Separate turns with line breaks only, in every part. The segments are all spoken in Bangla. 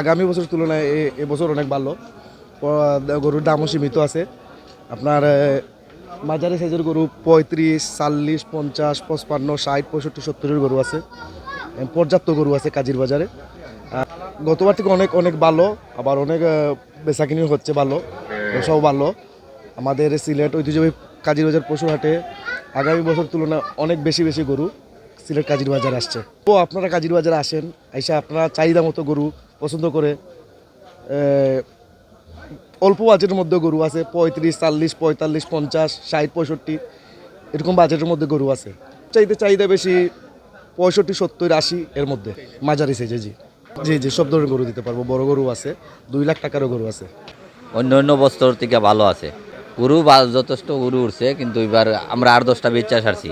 আগামী বছর তুলনায় এবছর অনেক ভালো। গরুর দামও সীমিত আছে। আপনার মাঝারি সাইজের গরু পঁয়ত্রিশ, চাল্লিশ, পঞ্চাশ, পঁচপান্ন, ষাট, পঁয়ষট্টি, সত্তরের গরু আছে। পর্যাপ্ত গরু আছে কাজীর বাজারে। গতবার থেকে অনেক অনেক ভালো। আবার অনেক বেচাকিনি হচ্ছে ভালো। সব ভালো। আমাদের সিলেট ঐতিহ্যবাহী কাজীর বাজার পশুর হাটে আগামী বছর তুলনায় অনেক বেশি বেশি গরু। সিলেট কাজীর বাজারে আসছে। তো আপনারা কাজীর বাজারে আসেন এসে আপনারা চাহিদা মতো গরু পছন্দ করে অল্প বাজেটের মধ্যে গরু আছে, পঁয়ত্রিশ, চাল্লিশ, পঁয়তাল্লিশ, পঞ্চাশ, ষাট, পঁয়ষট্টি, এরকম বাজেটের মধ্যে গরু আছে। চাইতে চাহিদা বেশি পঁয়ষট্টি, সত্তর, আশি এর মধ্যে, মাঝারি সাইজে জি। জি জি, সব ধরনের গরু দিতে পারব, বড় গরু আছে, দুই লাখ টাকারও গরু আছে।
অন্য অন্য বস্তর থেকে ভালো আছে। গরু যথেষ্ট গরু উঠছে, কিন্তু এবার আমরা আর দশটা বেচা সারছি।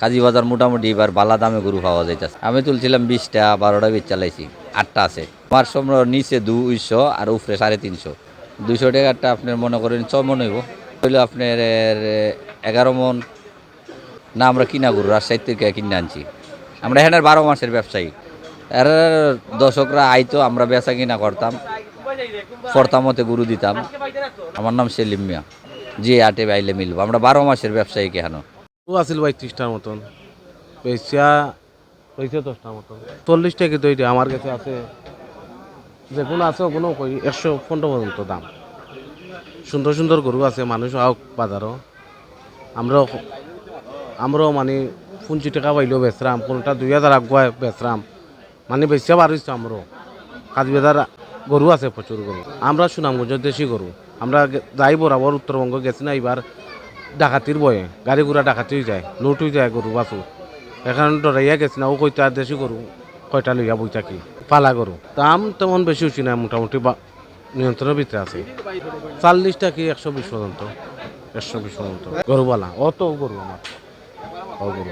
কাজী বাজার মোটামুটি এবার বালা দামে গরু পাওয়া যাইতেছে। আমি তুলছিলাম বিশটা, বারোটা বেচ চালাইছি আটটা আছে। আমার সময় নিচে দুইশো আর উপরে সাড়ে তিনশো। দুইশো টাকারটা আপনার মনে করেন ছ মন হইব। হইল আপনার এগারো মন। না, আমরা কিনা গরু রাজশাহী থেকে কিনে আনছি। আমরা এখানে বারো মাসের ব্যবসায়ী। এর দর্শকরা আইতো, আমরা বেচা কিনা করতাম। ফরতামতে গুরু দিতাম। আমার নাম সেলিম মিয়া। যে আটে বাইলে মিলবো। আমরা বারো মাসের ব্যবসায়ী কেন
ও আছিল ভাই মতন। পয়সা পয়সা দশটার মতন। চল্লিশ টাকা তো এইটা আমার কাছে আছে। যে কোনো আছে কোনো একশো পনেরো পর্যন্ত দাম। সুন্দর সুন্দর গরু আছে, মানুষ আওক বাজারও। আমরাও আমরাও মানে পঞ্চাশ টাকা পাইলেও বেচরাম, কোনটা দুই হাজার আগুয়ায় বেচরাম। মানে বার হয়েছে আমরাও। কাজ বেজার গরু আছে প্রচুর গরু। আমরা সুনামগঞ্জের দেশি গরু। আমরা যাই বরাবর উত্তরবঙ্গ গেছি না এবার ডাকাতির বয়ে গাড়ি ঘোড়া ডাকাতি হয়ে যায়, লুট হয়ে যায় গরু বাছু এখন ডরাইয়া গেছি না, ও কইতা দেশি গরু কয়টা লইয়া বই থাকি, পালা গরু দাম তেমন বেশি হচ্ছে না মোটামুটি বা- নিয়ন্ত্রণের ভিতরে আছে। চাল্লিশটা কি একশো বিশ পর্যন্ত একশো বিশ পর্যন্ত গরুবালা অত গরু আমার গরু